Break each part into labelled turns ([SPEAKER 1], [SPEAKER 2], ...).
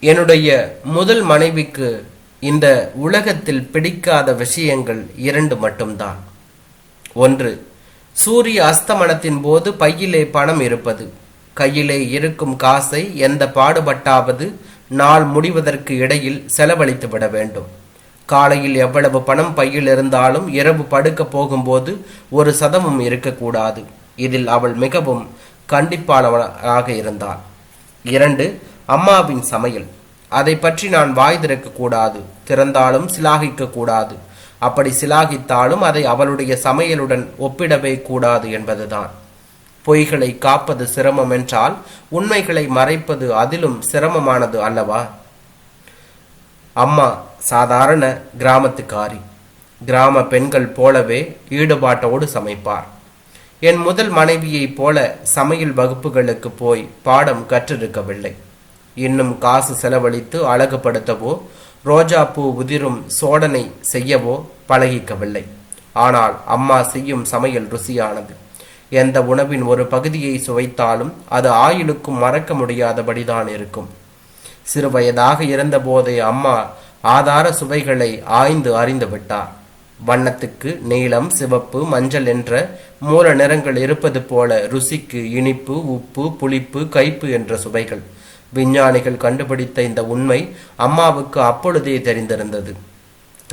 [SPEAKER 1] என்னுடைய முதல் மனைவிக்கு இந்த உலகத்தில் பிடிக்காத விஷயங்கள் இரண்டு மட்டும்தான். ஒன்று சூரிய அஸ்தமனத்தின் போது பையிலே பணம் இருப்பது. கையிலே இருக்கும் காசை எந்த பாடுபட்டாவது நாள் முடிவதற்கு இடையில் செலவழித்து விட வேண்டும். காலையில் எவ்வளவு பணம் பையில் இருந்தாலும் இரவு படுக்க போகும்போது ஒரு சதமும் இருக்கக்கூடாது. இதில் அவள் மிகவும் கண்டிப்பானவளாக இருந்தாள். இரண்டு அம்மாவின் சமையல். அதை பற்றி நான் வாய் திறக்க கூடாது திறந்தாலும் சிலாகிக்க கூடாது அப்படி சிலாகித்தாலும் அதை அவளுடைய சமையலுடன் ஒப்பிடவே கூடாது என்பதுதான். பொய்களை காப்பது சிரமம் என்றால் உண்மைகளை மறைப்பது அதிலும் சிரமமானது அல்லவா? அம்மா சாதாரண கிராமத்துக்காரி. கிராம பெண்கள் போலவே ஈடுபாட்டோடு சமைப்பார். என் முதல் மனைவியைப் போல சமையல் வகுப்புகளுக்கு போய் பாடம் கற்றிருக்கவில்லை. இன்னும் காசு செலவழித்து அழகுபடுத்தவோ ரோஜாப்பூ உதிரும் சோடனை செய்யவோ பழகிக்கவில்லை. ஆனால் அம்மா செய்யும் சமையல் ருசியானது. எந்த உணவின் ஒரு பகுதியை சுவைத்தாலும் அது ஆயுளுக்கும் மறக்க முடியாதபடிதான் இருக்கும். சிறுவயதாக இருந்தபோதே அம்மா ஆதார சுவைகளை ஆய்ந்து அறிந்து விட்டார். வண்ணத்துக்கு நீலம் சிவப்பு மஞ்சள் என்ற மூல நிறங்கள் இருப்பது போல ருசிக்கு இனிப்பு உப்பு புளிப்பு கைப்பு என்ற சுவைகள். விஞ்ஞானிகள் கண்டுபிடித்த இந்த உண்மை அம்மாவுக்கு அப்பொழுதே தெரிந்திருந்தது.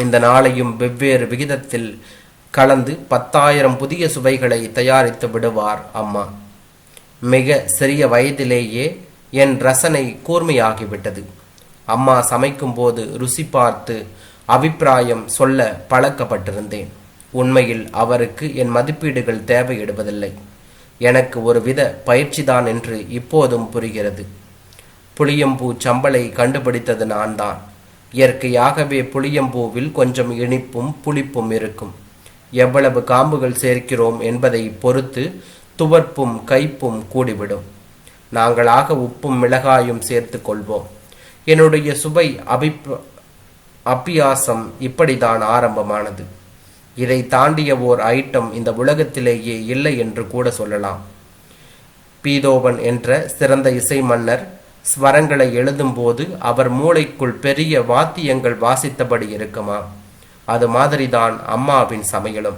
[SPEAKER 1] இந்த நாளையும் வெவ்வேறு விகிதத்தில் கலந்து பத்தாயிரம் புதிய சுவைகளை தயாரித்து விடுவார் அம்மா. மிக சிறிய வயதிலேயே என் ரசனை கூர்மையாகிவிட்டது. அம்மா சமைக்கும்போது ருசி பார்த்து அபிப்பிராயம் சொல்ல பழக்கப்பட்டிருந்தேன். உண்மையில் அவருக்கு என் மதிப்பீடுகள் தேவையிடுவதில்லை. எனக்கு ஒரு வித பயிற்சிதான் என்று இப்போதும் புரிகிறது. புளியம்பூ சம்பளை கண்டுபிடித்தது நான்தான். இயற்கையாகவே புளியம்பூவில் கொஞ்சம் இனிப்பும் புளிப்பும் இருக்கும். எவ்வளவு காம்புகள் சேர்க்கிறோம் என்பதை பொறுத்து துவர்ப்பும் கைப்பும் கூடிவிடும். நாங்களாக உப்பும் மிளகாயும் சேர்த்து கொள்வோம். என்னுடைய சுவை அபிப்ப அப்பியாசம் இப்படிதான் ஆரம்பமானது. இதை தாண்டிய ஓர் ஐட்டம் இந்த உலகத்திலேயே இல்லை என்று கூட சொல்லலாம். பீதோவன் என்ற சிறந்த இசை மன்னர் ஸ்வரங்களை எழுதும்போது அவர் மூளைக்குள் பெரிய வாத்தியங்கள் வாசித்தபடி இருக்குமா? அது மாதிரிதான் அம்மாவின் சமையலும்.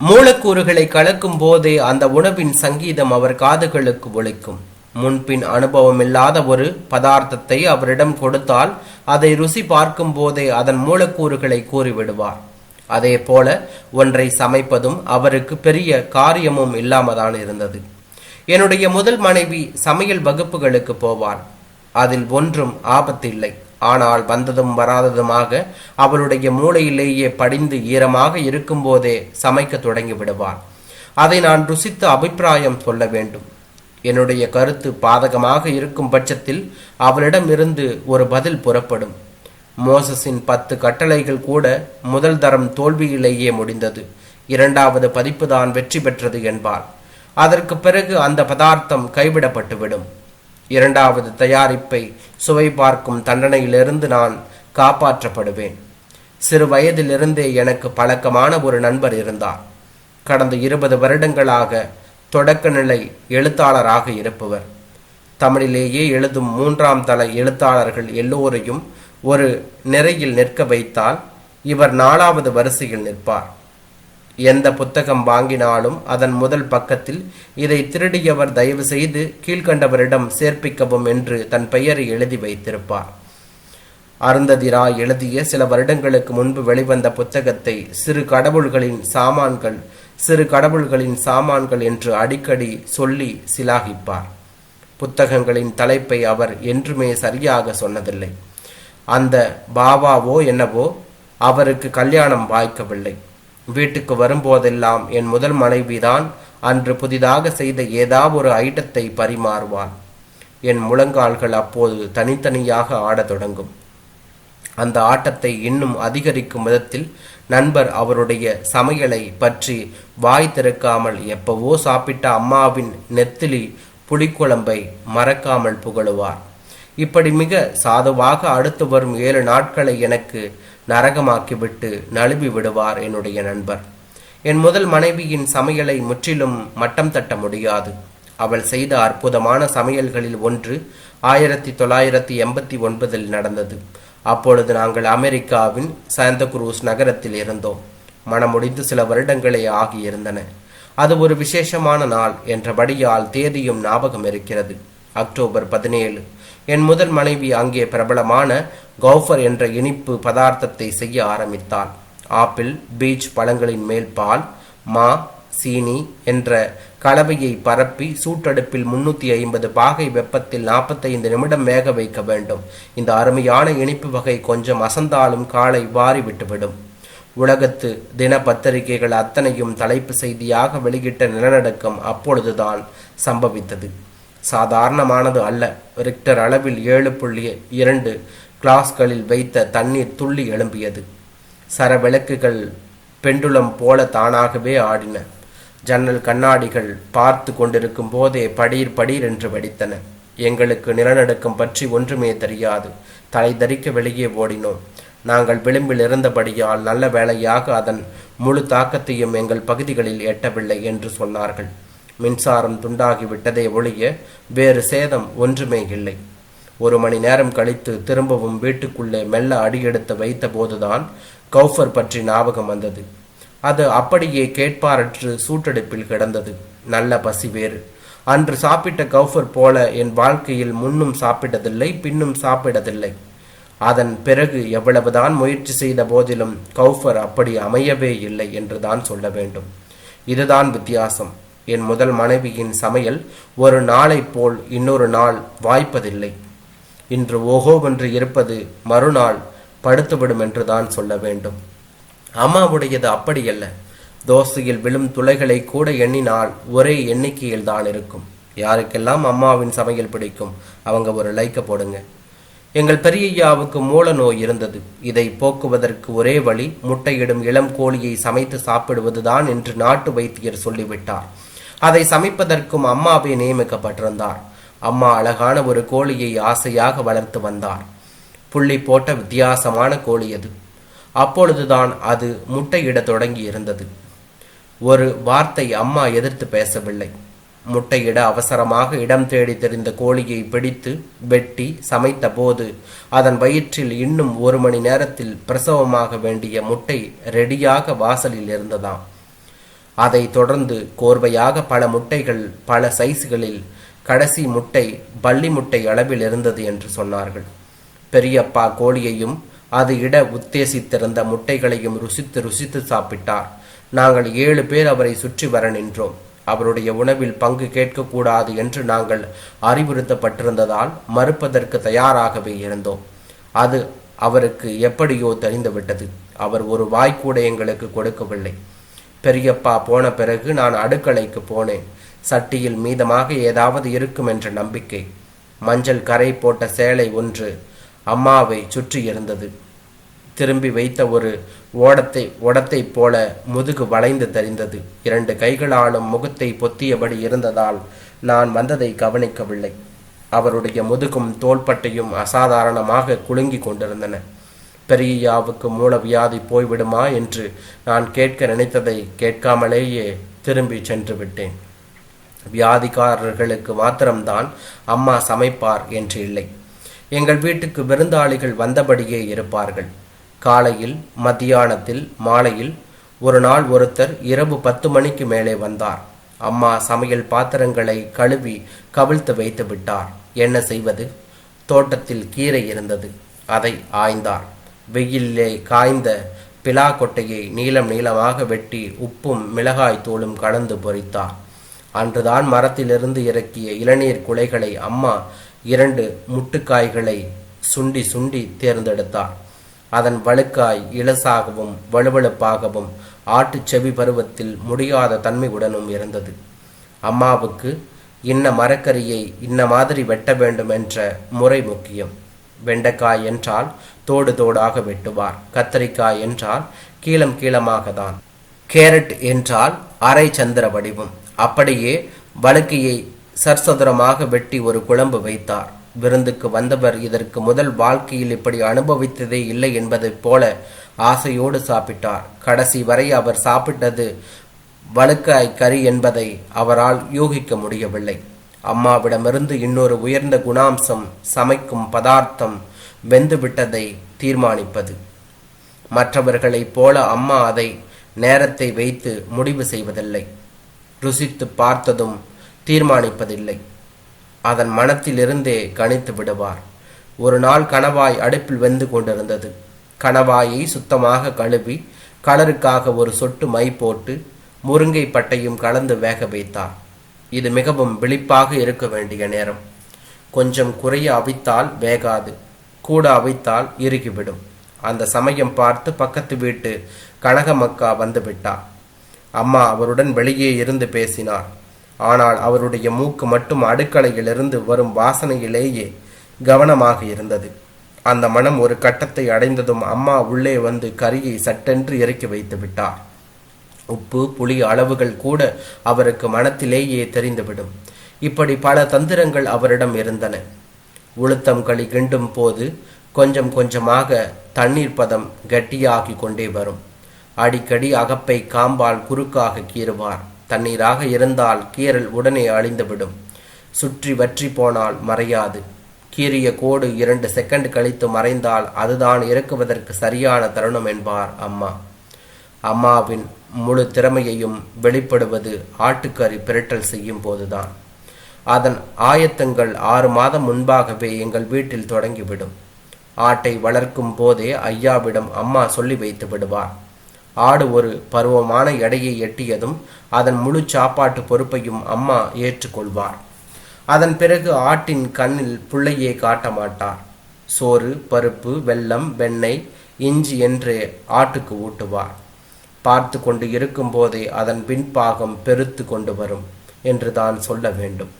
[SPEAKER 1] மூலக்கூறுகளை கலக்கும் போதே அந்த உணவின் சங்கீதம் அவர் காதுகளுக்கு ஒழிக்கும் முன்பின் அனுபவமில்லாத ஒரு பதார்த்தத்தை அவரிடம் கொடுத்தால் அதை ருசி பார்க்கும் போதே அதன் மூலக்கூறுகளை கூறிவிடுவார். அதே போல ஒன்றை சமைப்பதும் அவருக்கு பெரிய காரியமும் இல்லாமதான் இருந்தது என்னுடைய முதல் மனைவி சமையல் வகுப்புகளுக்கு போவார். அதில் ஒன்றும் ஆபத்தில்லை. ஆனால் வந்ததும் வராததுமாக அவளுடைய மூளையிலேயே படிந்து ஈரமாக இருக்கும்போதே சமைக்க தொடங்கி விடுவாள். அதை நான் ருசித்து அபிப்பிராயம் சொல்ல வேண்டும். என்னுடைய கருத்து பாதகமாக இருக்கும் பட்சத்தில் அவளிடமிருந்து ஒரு பதில் புறப்படும். மோசஸின் பத்து கட்டளைகள் கூட முதல் தரம் தோல்வியிலேயே முடிந்தது. இரண்டாவது பதிப்பு தான் வெற்றி பெற்றது என்பார் அதற்கு பிறகு அந்த பதார்த்தம் கைவிடப்பட்டுவிடும். இரண்டாவது தயாரிப்பை சுவை பார்க்கும் தண்டனையிலிருந்து நான் காப்பாற்றப்படுவேன். சிறு வயதிலிருந்தே எனக்கு பழக்கமான ஒரு நண்பர் இருந்தார். கடந்த இருபது வருடங்களாக தொடக்க நிலை எழுத்தாளராக இருப்பவர். தமிழிலேயே எழுதும் மூன்றாம் தல எழுத்தாளர்கள் எல்லோரையும் ஒரு நிறையில் நிற்க வைத்தால் இவர் நாலாவது வரிசையில் நிற்பார். எந்த புத்தகம் வாங்கினாலும் அதன் முதல் பக்கத்தில் இதை திருடியவர் தயவு செய்து கீழ்கண்டவரிடம் சேர்ப்பிக்கவும் என்று தன் பெயரை எழுதி வைத்திருப்பார். அருந்ததிரா எழுதிய சில வருடங்களுக்கு முன்பு வெளிவந்த புத்தகத்தை சிறு கடவுள்களின் சாமான்கள் சிறு கடவுள்களின் சாமான்கள் என்று அடிக்கடி சொல்லி சிலாகிப்பார். புத்தகங்களின் தலைப்பை அவர் என்றுமே சரியாக சொன்னதில்லை. அந்த பாபாவோ என்னவோ அவருக்கு கல்யாணம் வாய்க்கவில்லை. வீட்டுக்கு வரும்போதெல்லாம் என் முதல் மனைவிதான் அன்று புதிதாக செய்த ஏதாவது ஒரு ஐட்டத்தை பரிமாறுவாள். என் முழங்கால்கள் அப்போது தனித்தனியாக ஆடத் தொடங்கும். அந்த ஆட்டத்தை இன்னும் அதிகரிக்கும் விதத்தில் நண்பர் அவருடைய சமையலை பற்றி வாய் திறக்காமல் எப்பவோ சாப்பிட்ட அம்மாவின் நெத்திலி புளிக்குழம்பை மறக்காமல் புகழுவார். இப்படி மிக சாதுவாக அடுத்து வரும் ஏழு நாட்களை எனக்கு நரகமாக்கிவிட்டு நழுவி விடுவார் என்னுடைய நண்பர். என் முதல் மனைவியின் சமையலை முற்றிலும் மட்டம் தட்ட முடியாது. அவள் செய்த அற்புதமான சமையல்களில் ஒன்று ஆயிரத்தி தொள்ளாயிரத்தி எண்பத்தி ஒன்பதில் நடந்தது. அப்பொழுது நாங்கள் அமெரிக்காவின் சாந்த குரூஸ் நகரத்தில் இருந்தோம். மணமுடிந்து சில வருடங்களே ஆகியிருந்தன. அது ஒரு விசேஷமான நாள் என்றபடியால் தேதியும் ஞாபகம் இருக்கிறது. அக்டோபர் பதினேழு. என் முதல் மனைவி அங்கே பிரபலமான கௌஃபர் என்ற இனிப்பு பதார்த்தத்தை செய்ய ஆரம்பித்தாள். ஆப்பிள் பீச் பழங்களின் மேல் பால் மா சீனி என்ற கலவையை பரப்பி சூட்டடுப்பில் முன்னூற்றி ஐம்பது பாகை வெப்பத்தில் நாற்பத்தைந்து நிமிடம் வேக வைக்க வேண்டும். இந்த அருமையான இனிப்பு வகை கொஞ்சம் அசந்தாலும் காலை வாரி விட்டுவிடும். உலகத்து தின பத்திரிகைகள் அத்தனையும் தலைப்பு செய்தியாக வெளியிட்ட நிலநடுக்கம் அப்பொழுதுதான் சம்பவித்தது. சாதாரணமானது அல்ல. ரிக்டர் அளவில் ஏழு புள்ளி இரண்டு கிளாஸ்களில் வைத்த தண்ணீர் துள்ளி எழும்பியது. சர விளக்குகள் பெண்டுலம் போல தானாகவே ஆடின. ஜன்னல் கண்ணாடிகள் பார்த்து கொண்டிருக்கும் போதே படீர் படீர் என்று வெடித்தன. எங்களுக்கு நிலநடுக்கம் பற்றி ஒன்றுமே தெரியாது. தலை தரிக்க வெளியே ஓடினோம். நாங்கள் விளிம்பில் இருந்தபடியால் நல்ல வேளையாக அதன் முழு தாக்கத்தையும் எங்கள் பகுதிகளில் எட்டவில்லை என்று சொன்னார்கள். மின்சாரம் துண்டாகி விட்டதே ஒழிய வேறு சேதம் ஒன்றுமே இல்லை. ஒரு மணி நேரம் கழித்து திரும்பவும் வீட்டுக்குள்ளே மெல்ல அடியெடுத்து வைத்த போதுதான் கௌஃபர் பற்றி ஞாபகம் வந்தது. அது அப்படியே கேட்பாரற்று சூட்டெடுப்பில் கிடந்தது. நல்ல பசி வேறு. அன்று சாப்பிட்ட கௌஃபர் போல என் வாழ்க்கையில் முன்னும் சாப்பிட்டதில்லை பின்னும் சாப்பிடதில்லை அதன் பிறகு எவ்வளவுதான் முயற்சி செய்த போதிலும் கௌஃபர் அப்படி அமையவே இல்லை என்றுதான் சொல்ல வேண்டும். இதுதான் வித்தியாசம். என் முதல் மனைவியின் சமையல் ஒரு நாளைப் போல் இன்னொரு நாள் வாய்ப்பதில்லை. இன்று ஓஹோவென்று இருப்பது மறுநாள் படுத்துவிடும் என்று தான் சொல்ல வேண்டும். அம்மாவுடையது அப்படியல்ல. தோசையில் விழும் துளைகளை கூட எண்ணினால் ஒரே எண்ணிக்கையில் தான் இருக்கும். யாருக்கெல்லாம் அம்மாவின் சமையல் பிடிக்கும் அவங்க ஒரு லைக்க போடுங்க. எங்கள் பெரியய்யாவுக்கு மூல நோய் இருந்தது. இதை போக்குவதற்கு ஒரே வழி முட்டையிடும் இளம் கோழியை சமைத்து சாப்பிடுவதுதான் என்று நாட்டு வைத்தியர் சொல்லிவிட்டார். அதை சமைப்பதற்கும் அம்மாவே நியமிக்கப்பட்டிருந்தார். அம்மா அழகான ஒரு கோழியை ஆசையாக வளர்த்து வந்தார். புள்ளி போட்ட வித்தியாசமான கோழி அது. அப்பொழுதுதான் அது முட்டையிட தொடங்கி இருந்தது ஒரு வார்த்தை அம்மா எதிர்த்து பேசவில்லை. முட்டையிட அவசரமாக இடம் தேடி தெரிந்த கோழியை பிடித்து வெட்டி சமைத்த போது அதன் வயிற்றில் இன்னும் ஒரு மணி நேரத்தில் பிரசவமாக வேண்டிய முட்டை ரெடியாக வாசலில் இருந்ததாம். அதை தொடர்ந்து கோர்வையாக பல முட்டைகள் பல சைஸ்களில் கடைசி முட்டை பள்ளி முட்டை அளவில் இருந்தது என்று சொன்னார்கள். பெரியப்பா கோழியையும் அது இட உத்தேசித்திருந்த முட்டைகளையும் ருசித்து ருசித்து சாப்பிட்டார். நாங்கள் ஏழு பேர் அவரை சுற்றி வர நின்றோம். அவருடைய உணவில் பங்கு கேட்கக்கூடாது என்று நாங்கள் அறிவுறுத்தப்பட்டிருந்ததால் மறுப்பதற்கு தயாராகவே இருந்தோம். அது அவருக்கு எப்படியோ தெரிந்துவிட்டது. அவர் ஒரு வாய்க்கூட எங்களுக்கு கொடுக்கவில்லை. பெரியப்பா போன பிறகு நான் அடுக்கலைக்கு போனேன். சட்டியில் மீதமாக ஏதாவது இருக்கும் என்ற நம்பிக்கை. மஞ்சள் கரை போட்ட சேலை ஒன்று அம்மாவை சுற்றி இருந்தது. திரும்பி வைத்த ஒரு ஓடத்தை ஓடத்தைப் போல முதுகு வளைந்து தெரிந்தது. இரண்டு கைகளாலும் முகத்தை பொத்தியபடி இருந்ததால் நான் வந்ததை கவனிக்கவில்லை. அவருடைய முதுகும் தோள்பட்டையும் அசாதாரணமாக குலுங்கி கொண்டிருந்தன. பெரியயாவுக்கு மூலவியாதி போய்விடுமா என்று நான் கேட்க நினைத்ததை கேட்காமலேயே திரும்பி சென்று விட்டேன். வியாதிக்காரர்களுக்கு மாத்திரம்தான் அம்மா சமைப்பார் என்று இல்லை. எங்கள் வீட்டுக்கு விருந்தாளிகள் வந்தபடியே இருப்பார்கள். காலையில் மத்தியானத்தில் மாலையில் ஒரு நாள் ஒருத்தர் இரவு பத்து மணிக்கு மேலே வந்தார். அம்மா சமையல் பாத்திரங்களை கழுவி கவிழ்த்து வைத்து விட்டார். என்ன செய்வது? தோட்டத்தில் கீரை இருந்தது. அதை ஆய்ந்தார். வெயிலே காய்ந்த பிலா கொட்டையை நீளம் நீளமாக வெட்டி உப்பும் மிளகாய் தூளும் கலந்து பொறித்தார் அன்றுதான் மரத்திலிருந்து இறக்கிய இளநீர் குலைகளை அம்மா இரண்டு முட்டுக்காய்களை சுண்டி சுண்டி தேர்ந்தெடுத்தார். அதன் வழுக்காய் இலசாகவும் வலுவழுப்பாகவும் ஆட்டுச் செவி பருவத்தில் முடியாத தன்மையுடனும் இருந்தது. அம்மாவுக்கு இன்ன மரக்கறியை இன்ன மாதிரி வெட்ட வேண்டும் என்ற முறை முக்கியம். வெண்டைக்காய் என்றால் தோடு தோடாக வெட்டுவார். கத்தரிக்காய் என்றால் கீழம் கீழமாக தான் கேரட் என்றால் அரை சந்திர வடிவம். அப்படியே வழுக்கையை சர்சதுரமாக வெட்டி ஒரு குழம்பு வைத்தார். விருந்துக்கு வந்தவர் இதற்கு முதல் வாழ்க்கையில் இப்படி அனுபவித்ததே இல்லை என்பதைப் போல ஆசையோடு சாப்பிட்டார். கடைசி வரை அவர் சாப்பிட்டது வழுக்காய் கறி என்பதை அவரால் யூகிக்க முடியவில்லை. அம்மாவிடமிருந்து இன்னொரு உயர்ந்த குணாம்சம் சமைக்கும் பதார்த்தம் வெந்துவிட்டதை தீர்மானிப்பது. மற்றவர்களைப் போல அம்மா அதை நேரத்தை வைத்து முடிவு செய்வதில்லை. ருசித்து பார்த்ததும் தீர்மானிப்பதில்லை. அதன் மனத்திலிருந்தே கணித்து விடுவார். ஒரு நாள் கணவாய் அடுப்பில் வெந்து கொண்டிருந்தது. கணவாயை சுத்தமாக கழுவி கலருக்காக ஒரு சொட்டு மை போட்டு முருங்கை பட்டையும் கலந்து வேக வைத்தார். இது மிகவும் விழிப்பாக இருக்க வேண்டிய நேரம். கொஞ்சம் குறைய அவித்தால் வேகாது. கூட அவைத்தால் இறுகிவிடும். அந்த சமயம் பார்த்து பக்கத்து வீட்டு கனகமக்கா மக்கா வந்துவிட்டார் அம்மா அவருடன் வெளியே இருந்து பேசினார். ஆனால் அவருடைய மூக்கு மட்டும் அடுக்கலையிலிருந்து வரும் வாசனையிலேயே கவனமாக இருந்தது. அந்த மனம் ஒரு கட்டத்தை அடைந்ததும் அம்மா உள்ளே வந்து கரியை சட்டென்று இறக்கி வைத்து விட்டார். உப்பு புளி அளவுகள் கூட அவருக்கு மனத்திலேயே தெரிந்துவிடும். இப்படி பல தந்திரங்கள் அவரிடம் இருந்தன. உளுத்தம் களி கிண்டும் போது கொஞ்சம் கொஞ்சமாக தண்ணீர் பதம் கட்டியாகி கொண்டே வரும். அடிக்கடி அகப்பை காம்பால் குறுக்காக கீறுவார். தண்ணீராக இருந்தால் கீறல் உடனே அழிந்துவிடும். சுற்றி வற்றி போனால் மறையாது. கீறிய கோடு இரண்டு செகண்ட் கழித்து மறைந்தால் அதுதான் இறக்குவதற்கு சரியான தருணம் என்பார் அம்மா. அம்மாவின் முழு திறமையையும் வெளிப்படுவது ஆட்டுக்கறி பிரட்டல் செய்யும் போதுதான். அதன் ஆயத்தங்கள் ஆறு மாதம் முன்பாகவே எங்கள் வீட்டில் தொடங்கிவிடும். ஆட்டை வளர்க்கும் போதே ஐயாவிடம் அம்மா சொல்லி வைத்து விடுவார். ஆடு ஒரு பருவமான எடையை எட்டியதும் அதன் முழு சாப்பாட்டு பொறுப்பையும் அம்மா ஏற்றுக்கொள்வார். அதன் பிறகு ஆட்டின் கண்ணில் புள்ளையே காட்ட மாட்டார். சோறு பருப்பு வெல்லம் வெண்ணெய் இஞ்சி என்று ஆட்டுக்கு ஊட்டுவார். பார்த்து கொண்டு இருக்கும் போதே அதன் பின்பாகம் பெருத்து கொண்டு வரும் என்று தான் சொல்ல வேண்டும்.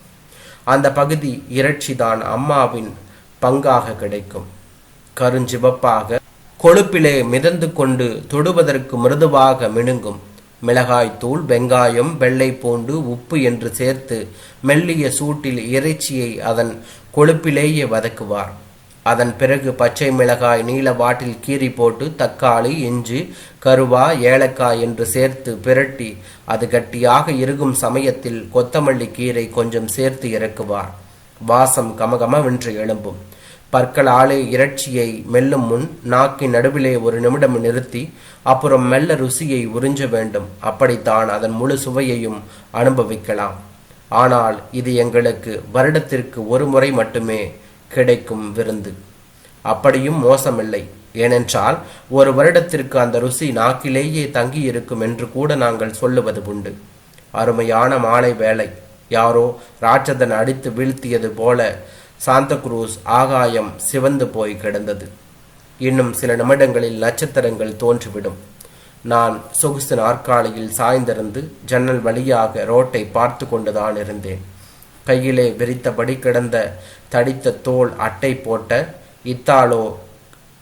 [SPEAKER 1] அந்த பகுதி இறைச்சிதான் அம்மாவின் பங்காக கிடைக்கும். கருஞ்சிவப்பாக கொழுப்பிலே மிதந்து கொண்டு தொடுவதற்கு மிருதுவாக மினுங்கும். மிளகாய்த்தூள் வெங்காயம் வெள்ளை பூண்டு உப்பு என்று சேர்த்து மெல்லிய சூட்டில் இறைச்சியை அதன் கொழுப்பிலேயே வதக்குவார். அதன் பிறகு பச்சை மிளகாய் நீல வாட்டில் கீறி போட்டு தக்காளி இஞ்சி கருவா ஏலக்காய் என்று சேர்த்து பிரட்டி அது கட்டியாக இருக்கும் சமயத்தில் கொத்தமல்லி கீரை கொஞ்சம் சேர்த்து இறக்குவார். வாசம் கமகமவென்று எழும்பும். பற்களாலே இறைச்சியை மெல்லும் முன் நாக்கின் நடுவிலே ஒரு நிமிடம் நிறுத்தி அப்புறம் மெல்ல ருசியை உறிஞ்ச வேண்டும். அப்படித்தான் அதன் முழு சுவையையும் அனுபவிக்கலாம். ஆனால் இது எங்களுக்கு வருடத்திற்கு ஒரு முறை மட்டுமே கிடைக்கும் விருந்து. அப்படியும் மோசமில்லை. ஏனென்றால் ஒரு வருடத்திற்கு அந்த ருசி நாக்கிலேயே தங்கி இருக்கும் என்று கூட நாங்கள் சொல்லுவது உண்டு. அருமையான மாலை வேலை யாரோ ராட்சதன் அடித்து வீழ்த்தியது போல சாந்தக்ரூஸ் ஆகாயம் சிவந்து போய் கிடந்தது. இன்னும் சில நிமிடங்களில் நட்சத்திரங்கள் தோன்றிவிடும். நான் சொகுசு நாற்காலியில் சாய்ந்திருந்து ஜன்னல் வழியாக ரோட்டை பார்த்து கொண்டுதான் இருந்தேன். கையிலே விரித்தபடி கிடந்த தடித்த தோல் அட்டை போட்ட இத்தாலோ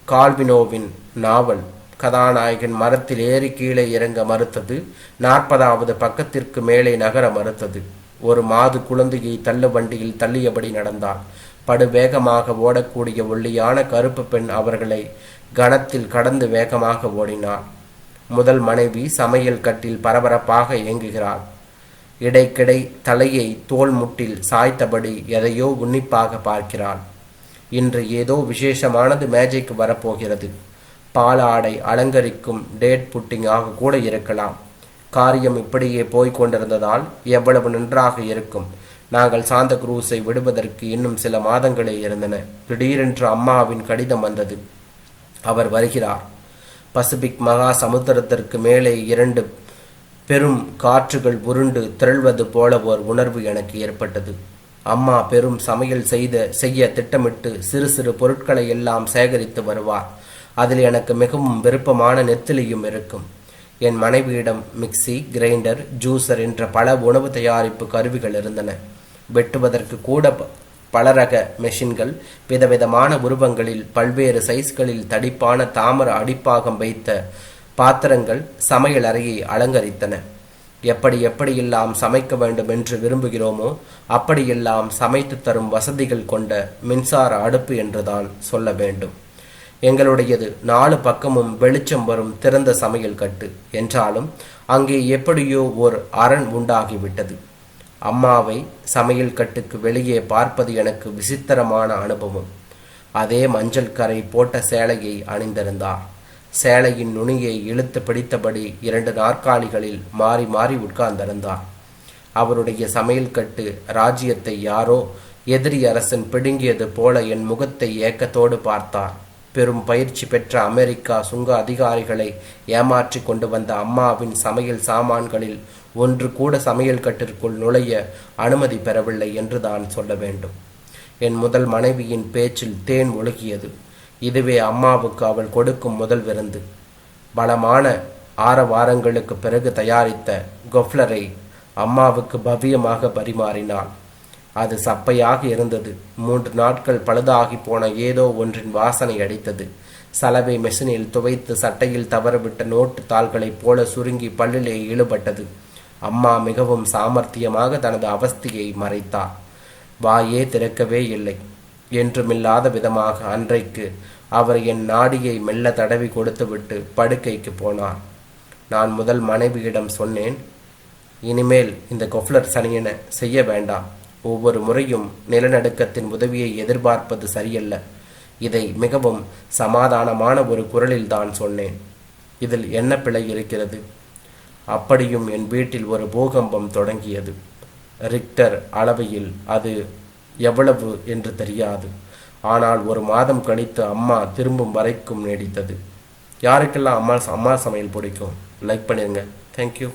[SPEAKER 1] கால்வினோவின் நாவல் கதாநாயகன் மரத்தில் ஏறி கீழே இறங்க மறுத்தது நாற்பதாவது பக்கத்திற்கு மேலே நகர மறுத்தது. ஒரு மாது குழந்தையை தள்ளு வண்டியில் தள்ளியபடி நடந்தாள். படு வேகமாக ஓடக்கூடிய ஒல்லியான கருப்பு பெண் அவர்களை கணத்தில் கடந்து வேகமாக ஓடினார் முதல் மனைவி சமையல் கட்டில் பரபரப்பாக இயங்குகிறாள். இடைக்கிடை தலையை தோல் முட்டில் சாய்த்தபடி எதையோ உன்னிப்பாக பார்க்கிறாள். இன்று ஏதோ விசேஷமானது மேஜைக்கு வரப்போகிறது. பாலாடை அலங்கரிக்கும் டேட் புட்டிங்காக கூட இருக்கலாம். காரியம் இப்படியே போய்க் கொண்டிருந்ததால் எவ்வளவு நன்றாக இருக்கும். நாங்கள் சாந்த குரூஸை விடுவதற்கு இன்னும் சில மாதங்களே இருந்தன. திடீரென்று அம்மாவின் கடிதம் வந்தது. அவர் வருகிறார். பசிபிக் மகா சமுத்திரத்திற்கு மேலே இரண்டு பெரும் காற்றுகள் உருண்டு திரள்வது போல ஓர் உணர்வு எனக்கு ஏற்பட்டது. அம்மா பெரும் சமையல் செய்த செய்ய திட்டமிட்டு சிறு சிறு பொருட்களை எல்லாம் சேகரித்து வருவார். அதில் எனக்கு மிகவும் விருப்பமான நெத்திலியும் இருக்கும். என் மனைவியிடம் மிக்சி கிரைண்டர் ஜூசர் என்ற பல உணவு தயாரிப்பு கருவிகள் இருந்தன. வெட்டுவதற்கு கூட ப- பலரக மெஷின்கள் விதவிதமான உருவங்களில் பல்வேறு சைஸ்களில் தடிப்பான தாமர அடிப்பாகம் வைத்த பாத்திரங்கள் சமையல் அறையை அலங்கரித்தன. எப்படி எப்படியெல்லாம் சமைக்க வேண்டும் என்று விரும்புகிறோமோ அப்படியெல்லாம் சமைத்து தரும் வசதிகள் கொண்ட மின்சார அடுப்பு என்றுதான் சொல்ல வேண்டும். எங்களுடையது நாலு பக்கமும் வெளிச்சம் வரும் திறந்த சமையல் கட்டு. என்றாலும் அங்கே எப்படியோ ஓர் அரண் உண்டாகிவிட்டது. அம்மாவை சமையல் கட்டுக்கு வெளியே பார்ப்பது எனக்கு விசித்திரமான அனுபவம். அதே மஞ்சள் கரை போட்ட சேலையை அணிந்திருந்தார். சேலையின் நுனியை இழுத்து பிடித்தபடி இரண்டு நாற்காலிகளில் மாறி மாறி உட்கார்ந்திருந்தார் அவருடைய சமையல் கட்டு ராஜ்யத்தை யாரோ எதிரி அரசன் பிடுங்கியது போல என் முகத்தை ஏக்கத்தோடு பார்த்தார் பெரும் பயிற்சி பெற்ற அமெரிக்கா சுங்க அதிகாரிகளை ஏமாற்றி கொண்டு வந்த அம்மாவின் சமையல் சாமான்களில் ஒன்று கூட சமையல் கட்டிற்குள் நுழைய அனுமதி பெறவில்லை என்று தான் சொல்ல வேண்டும். என் முதல் மனைவியின் பேச்சில் தேன் ஒழுகியது. இதுவே அம்மாவுக்கு அவள் கொடுக்கும் முதல் விருந்து. பலமான ஆற வாரங்களுக்கு பிறகு தயாரித்த கொஃப்லரை அம்மாவுக்கு பவ்யமாக பரிமாறினாள். அது சப்பையாக இருந்தது. மூன்று நாட்கள் பழுதாகி போன ஏதோ ஒன்றின் வாசனை அடித்தது. சலவை மெஷினில் துவைத்து சட்டையில் தவறவிட்ட நோட்டு தாள்களைப் போல சுருங்கி பல்லிலே ஈடுபட்டது அம்மா மிகவும் சாமர்த்தியமாக தனது அவஸ்தியை மறைத்தார் வாயே திறக்கவே இல்லை. என்றுமில்லாத விதமாக அன்றைக்கு அவர் என் நாடியை மெல்ல தடவி கொடுத்துவிட்டு படுக்கைக்கு போனார். நான் முதல் மனைவியிடம் சொன்னேன் இனிமேல் இந்த கொஃப்லர் சனியனை செய்ய வேண்டாம். ஒவ்வொரு முறையும் நிலநடுக்கத்தின் உதவியை எதிர்பார்ப்பது சரியல்ல. இதை மிகவும் சமாதானமான ஒரு குரலில் தான் சொன்னேன். இதில் என்ன பிழை இருக்கிறது? அப்படியும் என் வீட்டில் ஒரு பூகம்பம் தொடங்கியது. ரிக்டர் அளவையில் அது எவ்வளவு என்று தெரியாது. ஆனால் ஒரு மாதம் கழித்து அம்மா திரும்பும் வரைக்கும் நீடித்தது. யாருக்கெல்லாம் அம்மா அம்மா சமையல் பிடிக்கும்? லைக் பண்ணிடுங்க தேங்க்யூ